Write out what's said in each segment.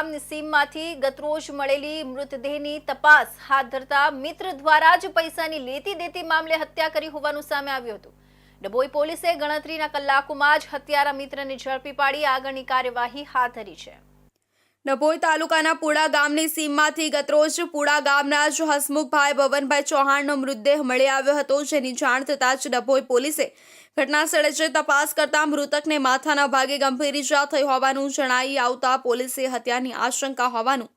ગામની સીમમાંથી ગતરોજ મળેલી મૃતદેહની તપાસ હાથ ધરતા મિત્ર દ્વારા જ પૈસાની લેતી દેતી મામલે હત્યા કરી હોવાનું સામે આવ્યું હતું. ડભોઈ પોલીસે ગણતરીના કલાકોમાં જ હત્યારા મિત્રને ઝડપી પાડી આગળની કાર્યવાહી હાથ ધરી છે. ડભોઈ તાલુકાના પુડા ગામની સીમમાંથી ગતરોજ પુડા ગામના જ હસમુખભાઈ ભવનભાઈ ચૌહાણનો મૃતદેહ મળી આવ્યો હતો, જેની જાણ થતાં જ ડભોઈ પોલીસે ઘટના સ્થળે જઈ તપાસ કરતા મૃતકને માથાના ભાગે ગંભીર ઇજા થઈ હોવાનું જણાઈ આવતા પોલીસે હત્યાની આશંકા હોવાનું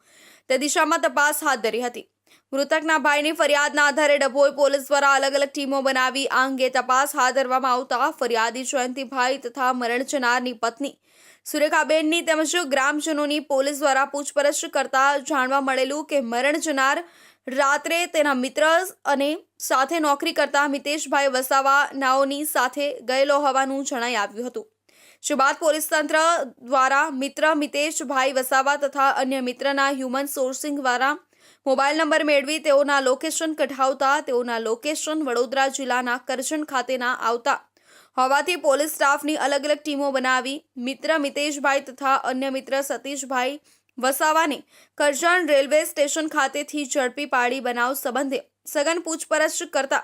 તે દિશામાં તપાસ હાથ ધરી હતી. મૃતકના ભાઈની ફરિયાદના આધારે ડભોઈ પોલીસ દ્વારા અલગ અલગ ટીમો બનાવી આ અંગે તપાસ હાથ ધરવામાં આવતા ફરિયાદી જયંતિભાઈ તથા મરણ જનારની પત્ની સુરેખાબેનની તેમજ ગ્રામજનોની પોલીસ દ્વારા પૂછપરછ કરતા જાણવા મળેલું કે મરણ જનાર રાત્રે તેના મિત્ર અને સાથે નોકરી કરતા મિતેશભાઈ વસાવા નાઓની સાથે ગયેલો હોવાનું જણાઈ આવ્યું હતું. જે બાદ પોલીસ તંત્ર દ્વારા મિત્ર મિતેશભાઈ વસાવા તથા અન્ય મિત્રના હ્યુમન સોર્સિંગ દ્વારા મોબાઈલ નંબર મેળવી તેઓના લોકેશન કઢાવતા તેઓના લોકેશન વડોદરા જિલ્લાના કરજણ ખાતેના આવતા. હોવાથી પોલીસ સ્ટાફની અલગ અલગ ટીમો બનાવી, મિત્ર મિતેશભાઈ તથા અન્ય મિત્ર સતીશભાઈ વસાવાને કરજણ રેલવે સ્ટેશન ખાતેથી ઝડપી પાડી બનાવ સંબંધે સઘન પૂછપરછ કરતા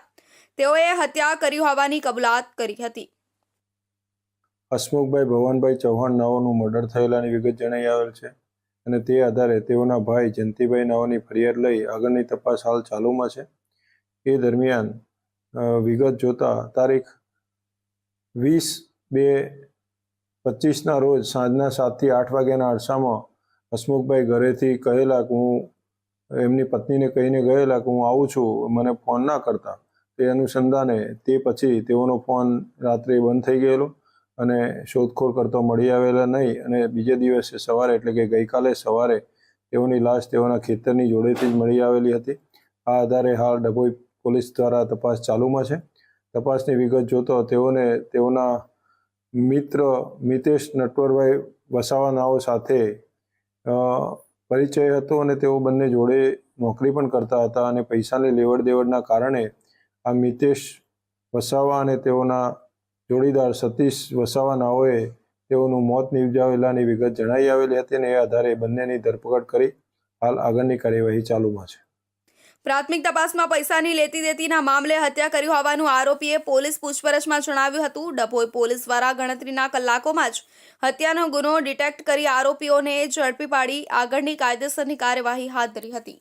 તેઓએ હત્યા કરી હોવાની કબૂલાત કરી હતી. હસમુખભાઈ ભવનભાઈ ચૌહાણ નાઓનું મર્ડર થયેલાની વિગત જણાઈ આવેલ છે. અને તે આધારે તેઓના ભાઈ જયંતિભાઈ નાઓની ફરિયાદ લઈ આગળની તપાસ હાલ ચાલુમાં છે. એ દરમિયાન વિગત જોતા તારીખ વીસ બે પચીસના રોજ સાંજના સાતથી આઠ વાગ્યાના અરસામાં હસમુખભાઈ ઘરેથી કહેલા કે હું, એમની પત્નીને કહીને ગયેલા કે હું આવું છું, મને ફોન ના કરતા. તે અનુસંધાને તે પછી તેઓનો ફોન રાત્રે બંધ થઈ ગયેલો. અને શોધખોળ કરતો મળી આવેલા નહીં અને બીજે દિવસે સવારે એટલે કે ગઈકાલે સવારે તેઓની લાશ તેઓના ખેતરની જોડેથી જ મળી આવેલી હતી. આ આધારે હાલ ડભોઈ પોલીસ દ્વારા તપાસ ચાલુમાં છે. તપાસની વિગત જોતો તેઓને તેઓના મિત્ર મિતેશ નટવરભાઈ વસાવાનાઓ સાથે પરિચય હતો અને તેઓ બંને જોડે નોકરી પણ કરતા હતા અને પૈસાની લેવડ દેવડના કારણે આ મિતેશ વસાવા અને તેઓના જોડીદાર સતીશ વસાવાનાઓએ તેઓનું મોત નિપજાવેલાની વિગત જણાઈ આવેલી હતી અને એ આધારે બંનેની ધરપકડ કરી હાલ આગળની કાર્યવાહી ચાલુમાં છે. પ્રાથમિક તપાસમાં પૈસાની લેતી દેતીના મામલે હત્યા કરી હોવાનું આરોપીએ પોલીસ પૂછપરછમાં જણાવ્યું હતું. ડભોઈ પોલીસ દ્વારા ગણતરીના કલાકોમાં જ હત્યાનો ગુનો ડિટેક્ટ કરી આરોપીઓને ઝડપી પાડી આગળની કાયદેસરની કાર્યવાહી હાથ ધરી હતી.